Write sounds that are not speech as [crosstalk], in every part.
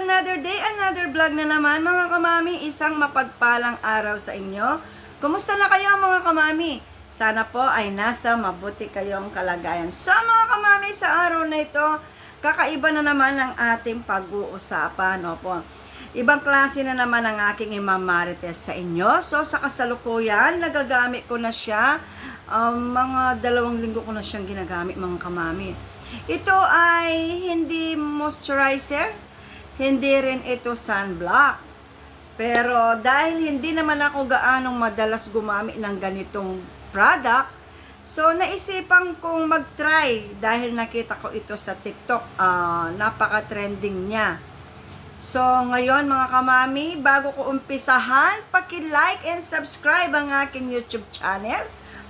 another day, another vlog na naman mga kamami. Isang mapagpalang araw sa inyo. Kumusta na kayo mga kamami? Sana po ay nasa mabuti kayong kalagayan. So mga kamami, sa araw na ito, kakaiba na naman ang ating pag-uusapan. Opo. Ibang klase na naman ang aking imamarites sa inyo. So sa kasalukuyan, nagagamit ko na siya. Um, mga dalawang linggo ko na siyang ginagamit mga kamami. Ito ay hindi moisturizer, hindi rin ito sunblock. Pero dahil hindi naman ako gaanong madalas gumamit ng ganitong product, so naisipan kong mag-try dahil nakita ko ito sa TikTok. Ah, napaka-trending niya. So, ngayon mga kamami, bago ko umpisahan, paki-like and subscribe ang aking YouTube channel,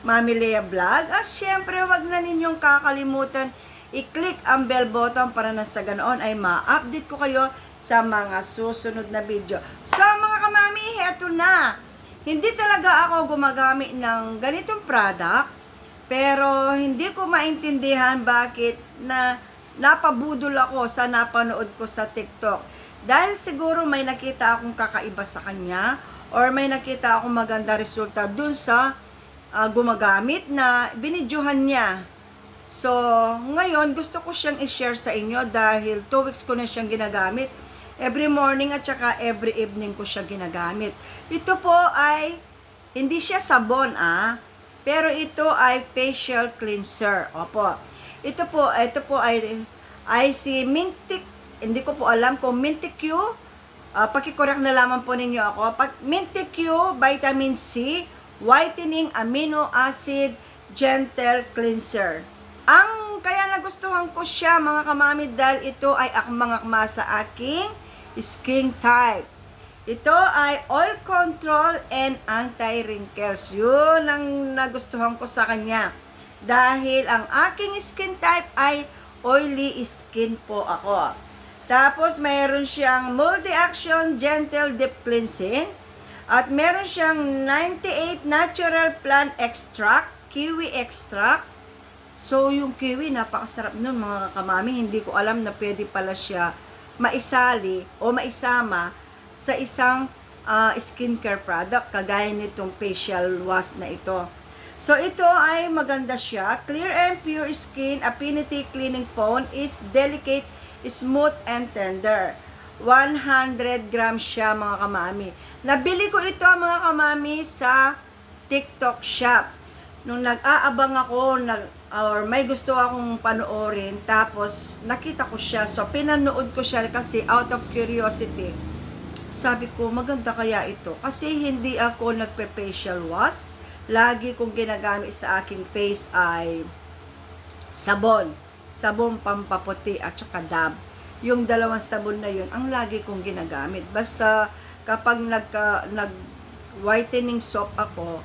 Mami Lea Vlog. At syempre, wag na ninyong kakalimutan i-click ang bell button para na sa ganoon ay ma-update ko kayo sa mga susunod na video. So, mga kamami, heto na. Hindi talaga ako gumagamit ng ganitong product, pero hindi ko maintindihan bakit na napabudol ako sa napanood ko sa TikTok. Dahil siguro may nakita akong kakaiba sa kanya or may nakita akong maganda resulta dun sa ah, gumagamit na binidyohan niya. So, ngayon gusto ko siyang i-share sa inyo dahil 2 weeks ko na siyang ginagamit. Every morning at saka every evening ko siya ginagamit. Ito po ay hindi siya sabon ah, pero ito ay facial cleanser. Opo. Ito po, ito po ay ay si Mintic, hindi ko po alam kung Mintic Q, uh, pakikorek na lamang po ninyo ako. Pag Mintic Q, vitamin C, whitening amino acid gentle cleanser. Ang kaya nagustuhan ko siya mga kamami dahil ito ay akmang-akma sa aking skin type. Ito ay oil control and anti-wrinkles. Yun ang nagustuhan ko sa kanya. Dahil ang aking skin type ay oily skin po ako. Tapos mayroon siyang multi-action gentle deep cleansing. At meron siyang 98 natural plant extract, kiwi extract, So, yung kiwi, napakasarap nun mga kamami. Hindi ko alam na pwede pala siya maisali o maisama sa isang ah, skincare product kagaya nitong facial wash na ito. So, ito ay maganda siya. Clear and pure skin affinity cleaning foam is delicate, smooth, and tender. 100 grams siya mga kamami. Nabili ko ito mga kamami sa TikTok shop nung nag-aabang ako, nag, or may gusto akong panoorin, tapos nakita ko siya, so pinanood ko siya kasi out of curiosity, sabi ko, maganda kaya ito. Kasi hindi ako nagpe-facial wash, lagi kong ginagamit sa aking face ay sabon, sabon pampaputi at saka dab. Yung dalawang sabon na yun, ang lagi kong ginagamit. Basta kapag nagka, nag whitening soap ako,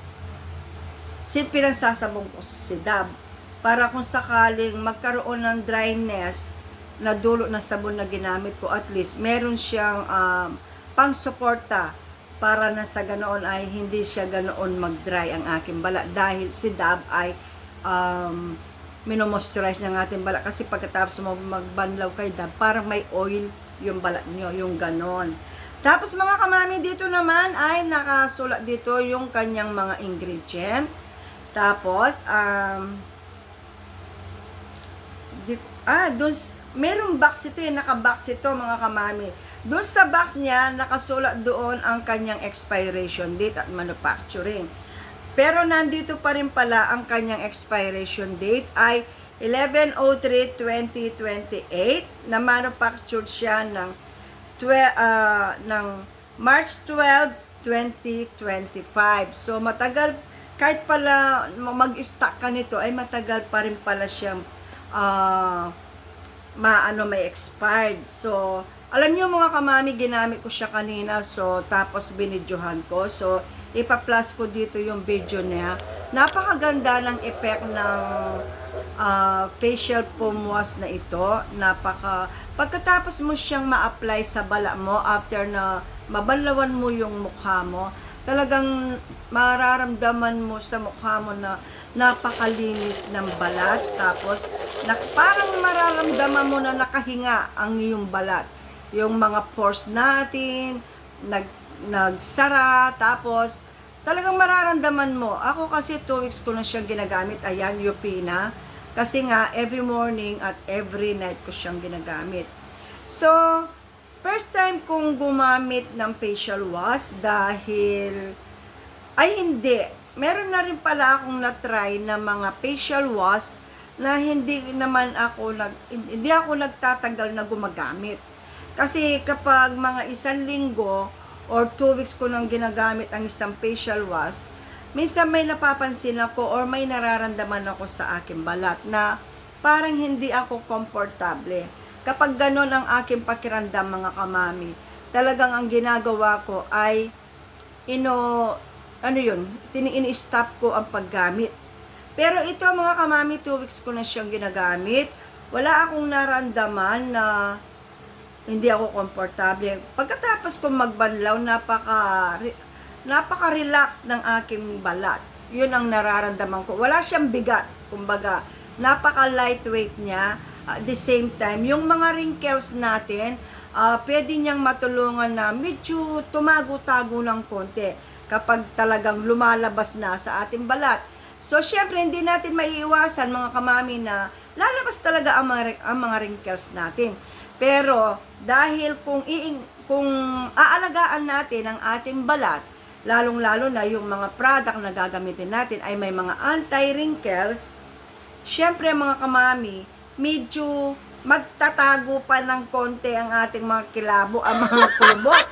sin pinagsasabong ko si Dab para kung sakaling magkaroon ng dryness na dulo na sabon na ginamit ko at least meron siyang um, pang-suporta para na sa ganoon ay hindi siya ganoon mag-dry ang aking balat dahil si Dab ay um, minomoisturize ng ating balat kasi pagkatapos mo magbanlaw kay Dab parang may oil yung balat nyo, yung ganon. Tapos mga kamami dito naman ay nakasulat dito yung kanyang mga ingredient. Tapos, um, ah, doon, merong box ito eh, naka-box ito mga kamami. Doon sa box niya, nakasulat doon ang kanyang expiration date at manufacturing. Pero nandito pa rin pala ang kanyang expiration date ay 11.03.2028 na manufactured siya ng, twe, ah, ng March 12, 2025. So matagal kahit pala mag-stock ka nito ay matagal pa rin pala siyang ah maano may expired. So, alam niyo mga kamami, ginamit ko siya kanina. So, tapos binidyohan ko. So, ipa-plus ko dito yung video niya. Napakaganda ng effect ng ah, facial foam wash na ito. Napaka, pagkatapos mo siyang ma-apply sa bala mo, after na mabanlawan mo yung mukha mo, talagang mararamdaman mo sa mukha mo na napakalinis ng balat. Tapos, na, parang mararamdaman mo na nakahinga ang iyong balat. yung mga pores natin, nag, nagsara, tapos talagang mararamdaman mo. Ako kasi 2 weeks ko na siyang ginagamit. Ayan, Yupina. Kasi nga, every morning at every night ko siyang ginagamit. So, first time kong gumamit ng facial wash dahil ay hindi. Meron na rin pala akong na-try na mga facial wash na hindi naman ako nag hindi ako nagtatagal na gumagamit. Kasi kapag mga isang linggo or two weeks ko nang ginagamit ang isang facial wash, minsan may napapansin ako or may nararamdaman ako sa aking balat na parang hindi ako komportable. Kapag ganon ang aking pakiramdam mga kamami, talagang ang ginagawa ko ay ino ano yun, tini-stop ko ang paggamit. Pero ito mga kamami, 2 weeks ko na siyang ginagamit. Wala akong naramdaman na hindi ako komportable. Pagkatapos kong magbanlaw, napaka napaka-relax ng aking balat. Yun ang nararamdaman ko. Wala siyang bigat, kumbaga. Napaka-lightweight niya. At the same time, yung mga wrinkles natin, ah, pwede niyang matulungan na medyo tumago-tago ng konti kapag talagang lumalabas na sa ating balat. So, syempre, hindi natin maiiwasan mga kamami na lalabas talaga ang mga, ang mga wrinkles natin. Pero, dahil kung, iing, kung aalagaan natin ang ating balat, lalong-lalo na yung mga product na gagamitin natin ay may mga anti-wrinkles, syempre mga kamami, medyo magtatago pa ng konti ang ating mga kilabo, ang mga kulubot.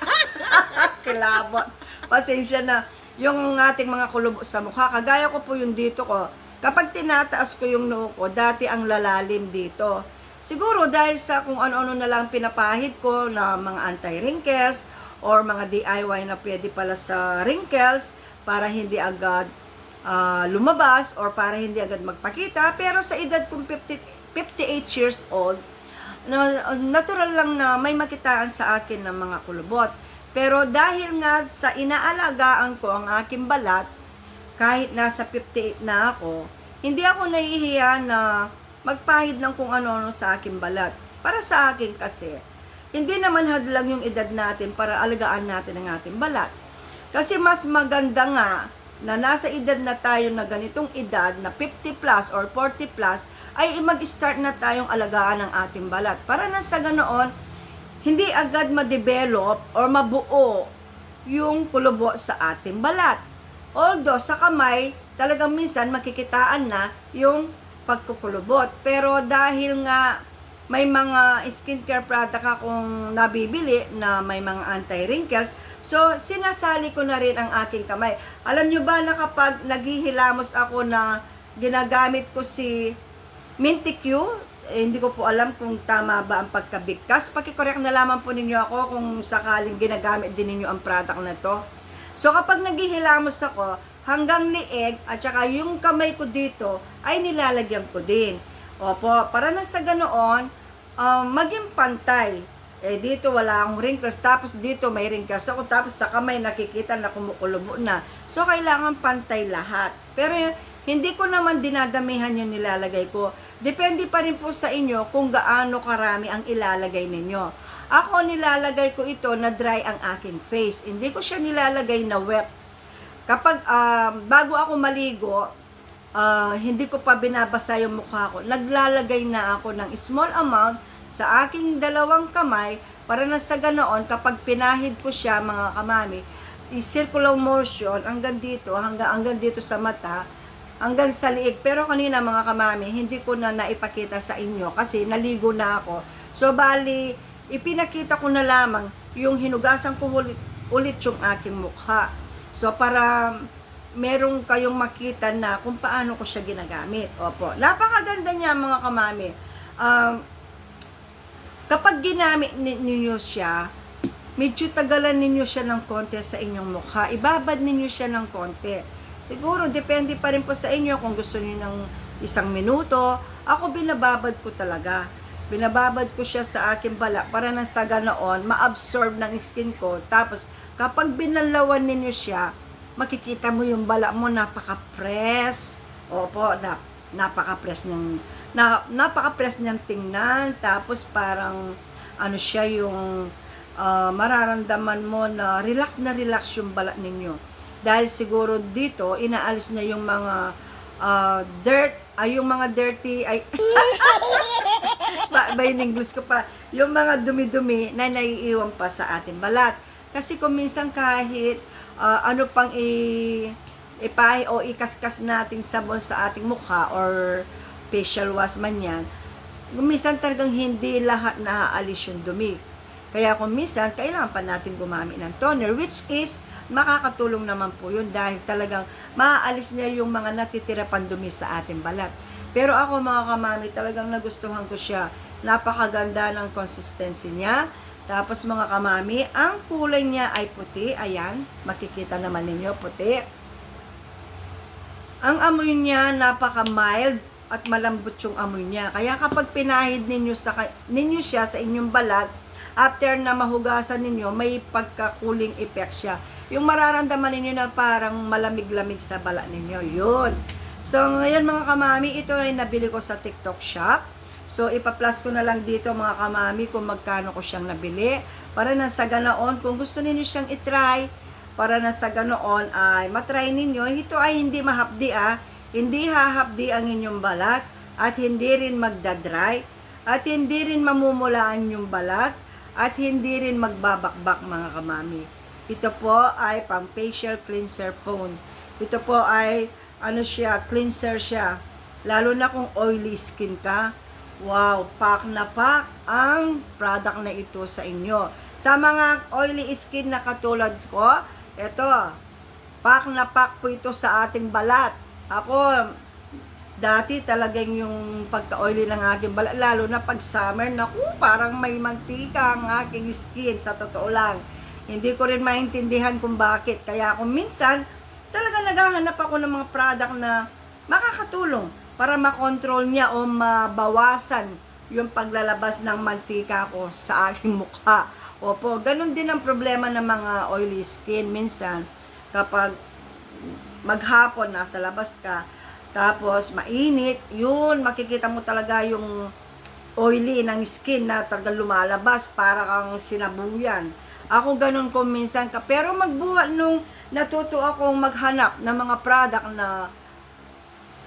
[laughs] kilabot. Pasensya na. Yung ating mga kulubot sa mukha, kagaya ko po yung dito ko, kapag tinataas ko yung noo ko, dati ang lalalim dito. Siguro dahil sa kung ano-ano na lang pinapahid ko na mga anti-wrinkles or mga DIY na pwede pala sa wrinkles para hindi agad ah, lumabas or para hindi agad magpakita. Pero sa edad kong 50, 58 years old, na, natural lang na may makitaan sa akin ng mga kulubot. Pero dahil nga sa inaalagaan ko ang aking balat, kahit nasa 58 na ako, hindi ako nahihiya na magpahid ng kung ano-ano sa aking balat. Para sa akin kasi, hindi naman hadlang yung edad natin para alagaan natin ang ating balat. Kasi mas maganda nga na nasa edad na tayo na ganitong edad na 50 plus or 40 plus ay mag-start na tayong alagaan ng ating balat. Para na sa ganoon, hindi agad ma-develop or mabuo yung kulubo sa ating balat. Although sa kamay, talagang minsan makikitaan na yung pagkukulubot. Pero dahil nga may mga skincare product akong nabibili na may mga anti-wrinkles, so sinasali ko na rin ang aking kamay. Alam nyo ba na kapag naghihilamos ako na ginagamit ko si Minticue, eh, hindi ko po alam kung tama ba ang pagkabigkas. Pakicorrect na lamang po ninyo ako kung sakaling ginagamit din ninyo ang product na to. So kapag naghihilamos ako, hanggang lieg at saka yung kamay ko dito ay nilalagyan ko din. Opo, para na sa ganoon, um, maging pantay. Eh dito wala akong wrinkles, tapos dito may wrinkles ako, tapos sa kamay nakikita na kumukulubo na. So kailangan pantay lahat. Pero hindi ko naman dinadamihan yung nilalagay ko. Depende pa rin po sa inyo kung gaano karami ang ilalagay ninyo. Ako nilalagay ko ito na dry ang aking face. Hindi ko siya nilalagay na wet. Kapag ah, bago ako maligo, ah, hindi ko pa binabasa yung mukha ko. Naglalagay na ako ng small amount sa aking dalawang kamay para na sa ganoon kapag pinahid ko siya mga kamami, i-circular motion hanggang dito, hanggang, hanggang dito sa mata, hanggang sa liig. Pero kanina mga kamami, hindi ko na naipakita sa inyo kasi naligo na ako. So bali, ipinakita ko na lamang yung hinugasan ko ulit, ulit yung aking mukha. So para merong kayong makita na kung paano ko siya ginagamit. Opo. Napakaganda niya mga kamami. Um, kapag ginamit ni- ninyo siya, medyo tagalan ninyo siya ng konti sa inyong mukha. Ibabad ninyo siya ng konti. Siguro, depende pa rin po sa inyo kung gusto niyo ng isang minuto. Ako, binababad ko talaga. Binababad ko siya sa aking bala para na sa ganoon, ma-absorb ng skin ko. Tapos, kapag binalawan ninyo siya, makikita mo yung bala mo, napaka-press. Opo, na, napaka-press niyang, na, napaka-press niyang tingnan. Tapos, parang, ano siya yung ah, mararamdaman mo na relax na relax yung balat ninyo. Dahil siguro dito, inaalis na yung mga ah, dirt, ay yung mga dirty, ay, [laughs] ba, ba yung English ko pa, yung mga dumi-dumi na naiiwan pa sa ating balat. Kasi kung minsan kahit ah, ano pang i ipahi o ikaskas nating sabon sa ating mukha or facial wash man yan, minsan talagang hindi lahat naaalis yung dumi. Kaya kung minsan, kailangan pa natin gumamit ng toner, which is, makakatulong naman po yun dahil talagang maaalis niya yung mga natitira pang dumi sa ating balat. Pero ako mga kamami, talagang nagustuhan ko siya. Napakaganda ng consistency niya. Tapos mga kamami, ang kulay niya ay puti. Ayan, makikita naman ninyo, puti. Ang amoy niya napaka-mild at malambot yung amoy niya. Kaya kapag pinahid ninyo, sa, ninyo siya sa inyong balat, after na mahugasan ninyo, may pagka-cooling effect siya. Yung mararamdaman ninyo na parang malamig-lamig sa balat ninyo. Yun. So, ngayon mga kamami, ito ay nabili ko sa TikTok shop. So, ipa-plus ko na lang dito mga kamami kung magkano ko siyang nabili. Para na sa ganoon, kung gusto ninyo siyang itry, para na sa ganoon ay matry ninyo. Ito ay hindi mahapdi ah. Hindi hahapdi ang inyong balat at hindi rin magdadry at hindi rin mamumulaan yung balat at hindi rin magbabakbak mga kamami. Ito po ay pang facial cleanser phone. Ito po ay ano siya, cleanser siya. Lalo na kung oily skin ka. Wow, pack na pack ang product na ito sa inyo. Sa mga oily skin na katulad ko, ito, pack na pack po ito sa ating balat. Ako, dati talagang yung pagka-oily ng aking balat, lalo na pag summer, naku, parang may mantika ang aking skin, sa totoo lang. Hindi ko rin maintindihan kung bakit. Kaya kung minsan, talaga naghahanap ako ng mga product na makakatulong para makontrol niya o mabawasan yung paglalabas ng mantika ko sa aking mukha. Opo, ganun din ang problema ng mga oily skin minsan kapag maghapon nasa labas ka tapos mainit, yun makikita mo talaga yung oily ng skin na talagang lumalabas para kang sinabuyan. Ako ganun ko minsan ka. Pero magbuhat nung natuto akong maghanap ng mga product na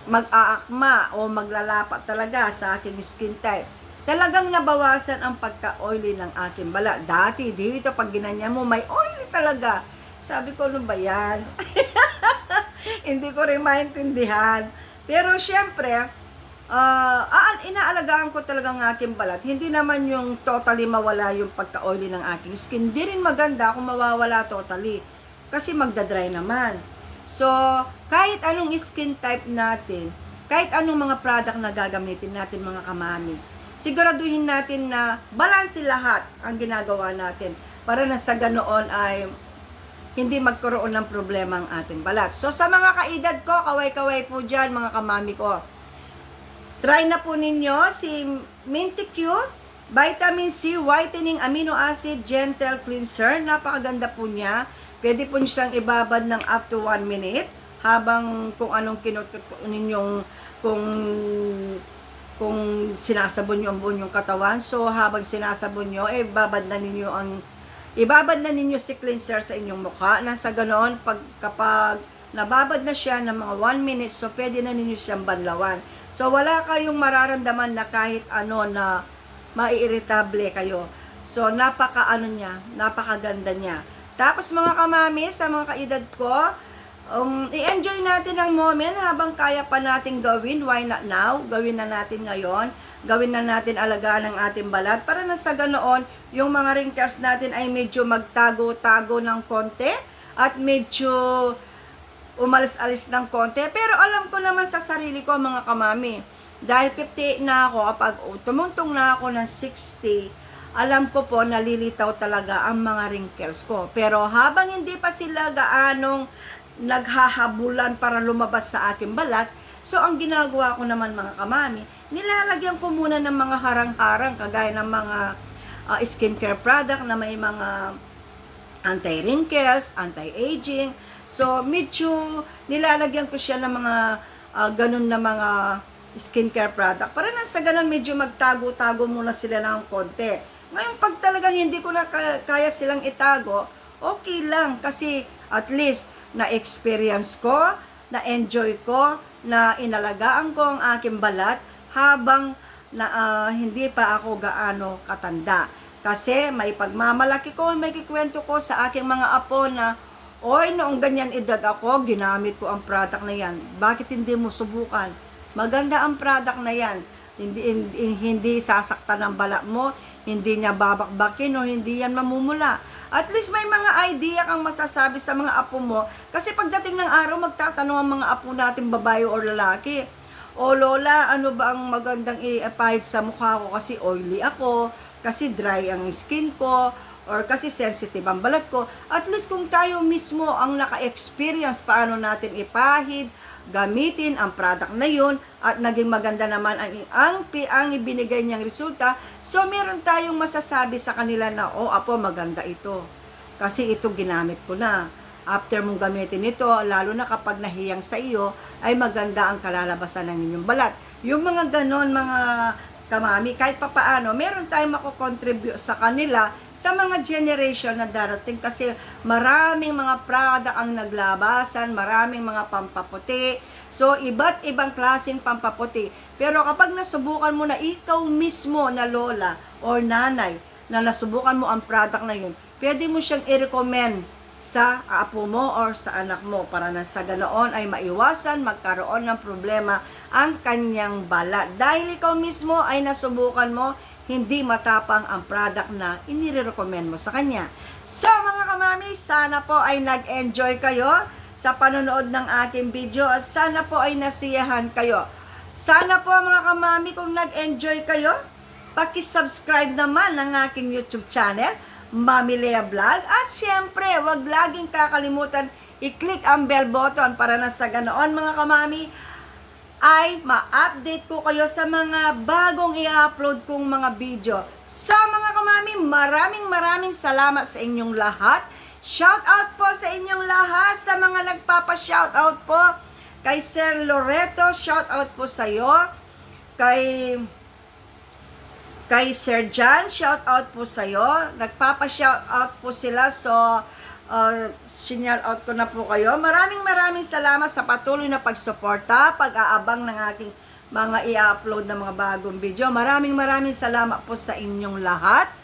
mag-aakma o maglalapat talaga sa aking skin type. Talagang nabawasan ang pagka-oily ng aking balat. Dati, dito, pag ginanya mo, may oily talaga. Sabi ko, ano ba yan? [laughs] [laughs] Hindi ko rin maintindihan. Pero, syempre, aan, inaalagaan ko talaga ang aking balat. Hindi naman yung totally mawala yung pagka-oily ng aking skin. Hindi rin maganda kung mawawala totally. Kasi magdadry naman. So, kahit anong skin type natin, kahit anong mga product na gagamitin natin mga kamami, siguraduhin natin na balanse lahat ang ginagawa natin para na sa ganoon ay hindi magkaroon ng problema ang ating balat. So, sa mga kaedad ko, kaway-kaway po dyan, mga kamami ko. Try na po ninyo si Minticure Vitamin C Whitening Amino Acid Gentle Cleanser. Napakaganda po niya. Pwede po niyo siyang ibabad ng up to 1 minute habang kung anong kinutut po ninyong kung kung sinasabon niyo ang buong yung katawan. So habang sinasabon niyo, eh babad na ninyo ang ibabad na ninyo si cleanser sa inyong mukha. Nasa ganoon pag kapag nababad na siya ng mga 1 minute, so pwede na ninyo siyang banlawan. So wala kayong mararamdaman na kahit ano na maiiritable kayo. So napaka ano niya, napakaganda niya. Tapos mga kamami, sa mga kaedad ko, um, i-enjoy natin ang moment habang kaya pa natin gawin. Why not now? Gawin na natin ngayon. Gawin na natin alagaan ang ating balat para na sa ganoon, yung mga wrinkles natin ay medyo magtago-tago ng konti at medyo umalis-alis ng konti. Pero alam ko naman sa sarili ko, mga kamami, dahil 58 na ako, kapag oh, tumuntong na ako ng 60, alam ko po nalilitaw talaga ang mga wrinkles ko. Pero habang hindi pa sila gaanong naghahabulan para lumabas sa aking balat, so ang ginagawa ko naman mga kamami, nilalagyan ko muna ng mga harang-harang kagaya ng mga uh, skincare product na may mga anti-wrinkles, anti-aging. So, medyo nilalagyan ko siya ng mga uh, ganun na mga skincare product. Para na sa ganun, medyo magtago-tago muna sila ng konti. Ngayon, pag talagang hindi ko na ka- kaya silang itago, okay lang. Kasi at least, na-experience ko, na-enjoy ko, na inalagaan ko ang aking balat habang na ah, hindi pa ako gaano katanda. Kasi may pagmamalaki ko, may kikwento ko sa aking mga apo na, Oy, noong ganyan edad ako, ginamit ko ang product na yan. Bakit hindi mo subukan? Maganda ang product na yan. Hindi, hindi, hindi sasaktan ang balat mo, hindi niya babakbakin o hindi yan mamumula. At least may mga idea kang masasabi sa mga apo mo. Kasi pagdating ng araw, magtatanong ang mga apo natin, babae or lalaki. O Lola, ano ba ang magandang i-apply sa mukha ko kasi oily ako, kasi dry ang skin ko, or kasi sensitive ang balat ko. At least kung tayo mismo ang naka-experience paano natin ipahid, gamitin ang product na yun, at naging maganda naman ang, ang, ang ibinigay niyang resulta, so meron tayong masasabi sa kanila na, oh, apo, maganda ito. Kasi ito ginamit ko na after mong gamitin ito, lalo na kapag nahiyang sa iyo, ay maganda ang kalalabasan ng inyong balat. Yung mga ganon, mga kamami, kahit papaano, meron tayong makocontribute sa kanila sa mga generation na darating kasi maraming mga product ang naglabasan, maraming mga pampaputi. So, iba't ibang klaseng pampaputi. Pero kapag nasubukan mo na ikaw mismo na lola or nanay, na nasubukan mo ang product na yun, pwede mo siyang i-recommend sa apo mo or sa anak mo para na sa ganoon ay maiwasan magkaroon ng problema ang kanyang balat. Dahil ikaw mismo ay nasubukan mo, hindi matapang ang product na inire-recommend mo sa kanya. So mga kamami, sana po ay nag-enjoy kayo sa panonood ng aking video at sana po ay nasiyahan kayo. Sana po mga kamami kung nag-enjoy kayo, Paki-subscribe naman ng aking YouTube channel, Mami Lea Vlog. At syempre, wag laging kakalimutan i-click ang bell button para na sa ganoon mga kamami ay ma-update ko kayo sa mga bagong i-upload kong mga video. Sa mga kamami, maraming maraming salamat sa inyong lahat. Shout out po sa inyong lahat sa mga nagpapa-shout out po. Kay Sir Loreto, shout out po sa iyo. Kay Kay Sir John, shout out po sa iyo. Nagpapa-shout out po sila so uh, sinyal out ko na po kayo. Maraming maraming salamat sa patuloy na pagsuporta, pag-aabang ng aking mga i-upload na mga bagong video. Maraming maraming salamat po sa inyong lahat.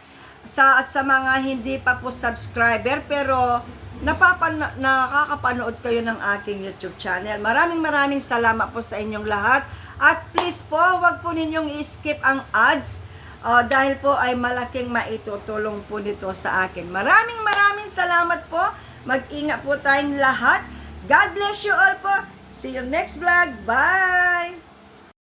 Sa at sa mga hindi pa po subscriber pero napapan nakakapanood kayo ng aking YouTube channel. Maraming maraming salamat po sa inyong lahat. At please po, wag po ninyong i-skip ang ads Uh, dahil po ay malaking maitutulong po nito sa akin. Maraming maraming salamat po. Mag-ingat po tayong lahat. God bless you all po. See you next vlog. Bye!